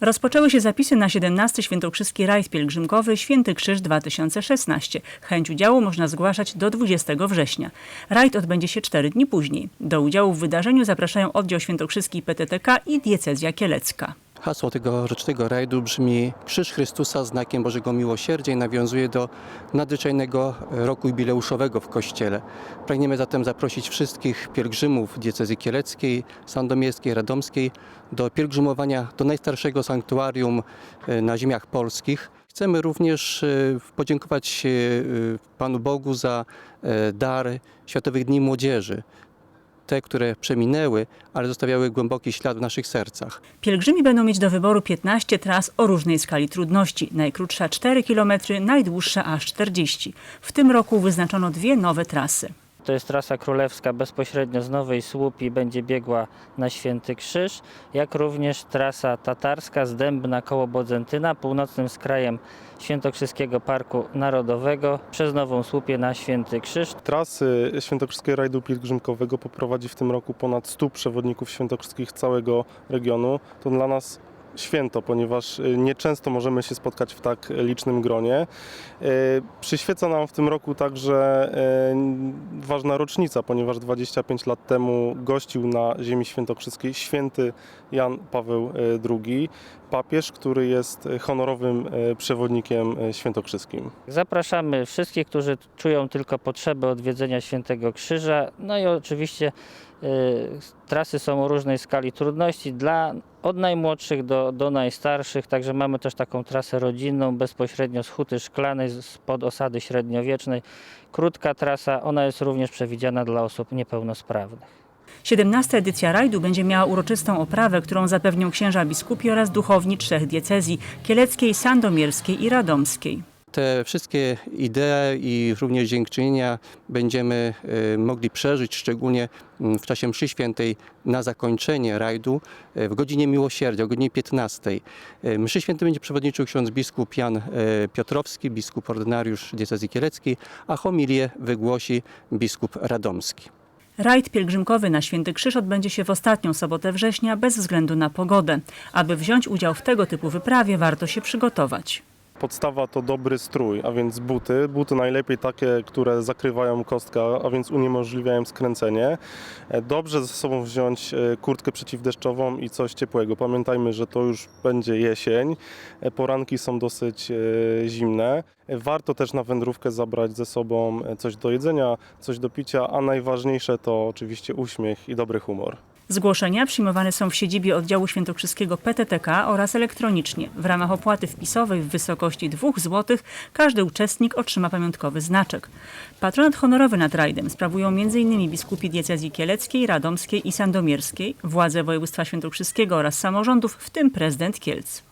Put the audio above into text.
Rozpoczęły się zapisy na 17 Świętokrzyski Rajd Pielgrzymkowy Święty Krzyż 2016. Chęć udziału można zgłaszać do 20 września. Rajd odbędzie się 4 dni później. Do udziału w wydarzeniu zapraszają oddział świętokrzyski PTTK i diecezja kielecka. Hasło tego rocznego rajdu brzmi Krzyż Chrystusa znakiem Bożego Miłosierdzia i nawiązuje do nadzwyczajnego roku jubileuszowego w Kościele. Pragniemy zatem zaprosić wszystkich pielgrzymów diecezji kieleckiej, sandomierskiej, radomskiej do pielgrzymowania do najstarszego sanktuarium e, na ziemiach polskich. Chcemy również e, podziękować e, Panu Bogu za dar Światowych Dni Młodzieży. Te, które przeminęły, ale zostawiały głęboki ślad w naszych sercach. Pielgrzymi będą mieć do wyboru 15 tras o różnej skali trudności. Najkrótsza 4 km, najdłuższa aż 40. W tym roku wyznaczono dwie nowe trasy. To jest trasa królewska bezpośrednio z Nowej Słupi będzie biegła na Święty Krzyż, jak również trasa tatarska z Dębna koło Bodzentyna północnym skrajem Świętokrzyskiego Parku Narodowego przez Nową Słupię na Święty Krzyż. Trasy Świętokrzyskiego Rajdu Pielgrzymkowego poprowadzi w tym roku ponad 100 przewodników świętokrzyskich całego regionu. To dla nas święto, ponieważ y, nieczęsto możemy się spotkać w tak licznym gronie. Y, Przyświeca nam w tym roku także y, ważna rocznica, ponieważ 25 lat temu gościł na ziemi świętokrzyskiej święty Jan Paweł II, papież, który jest honorowym przewodnikiem świętokrzyskim. Zapraszamy wszystkich, którzy czują tylko potrzebę odwiedzenia Świętego Krzyża. No i oczywiście trasy są o różnej skali trudności dla od najmłodszych do, do najstarszych, także mamy też taką trasę rodzinną bezpośrednio z Huty Szklanej, spod osady średniowiecznej. Krótka trasa, ona jest również przewidziana dla osób niepełnosprawnych. 17. edycja rajdu będzie miała uroczystą oprawę, którą zapewnią księża biskupi oraz duchowni trzech diecezji kieleckiej, sandomierskiej i radomskiej. Te wszystkie idee i również dziękczynienia będziemy e, mogli przeżyć, szczególnie mm, w czasie mszy świętej na zakończenie rajdu e, w godzinie miłosierdzia, o godzinie 15. E, Mszy świętej będzie przewodniczył ksiądz biskup Jan Piotrowski, biskup ordynariusz diecezji kieleckiej, a homilię wygłosi biskup radomski. Rajd pielgrzymkowy na Święty Krzyż odbędzie się w ostatnią sobotę września bez względu na pogodę. Aby wziąć udział w tego typu wyprawie warto się przygotować. Podstawa to dobry strój, a więc buty. Buty najlepiej takie, które zakrywają kostkę, a więc uniemożliwiają skręcenie. E, Dobrze ze sobą wziąć e, kurtkę przeciwdeszczową i coś ciepłego. Pamiętajmy, że to już będzie jesień. E, Poranki są dosyć zimne. Warto też na wędrówkę zabrać ze sobą coś do jedzenia, coś do picia, a najważniejsze to oczywiście uśmiech i dobry humor. Zgłoszenia przyjmowane są w siedzibie oddziału świętokrzyskiego PTTK oraz elektronicznie. W ramach opłaty wpisowej w wysokości 2 zł każdy uczestnik otrzyma pamiątkowy znaczek. Patronat honorowy nad rajdem sprawują m.in. biskupi diecezji kieleckiej, radomskiej i sandomierskiej, władze województwa świętokrzyskiego oraz samorządów, w tym prezydent Kielc.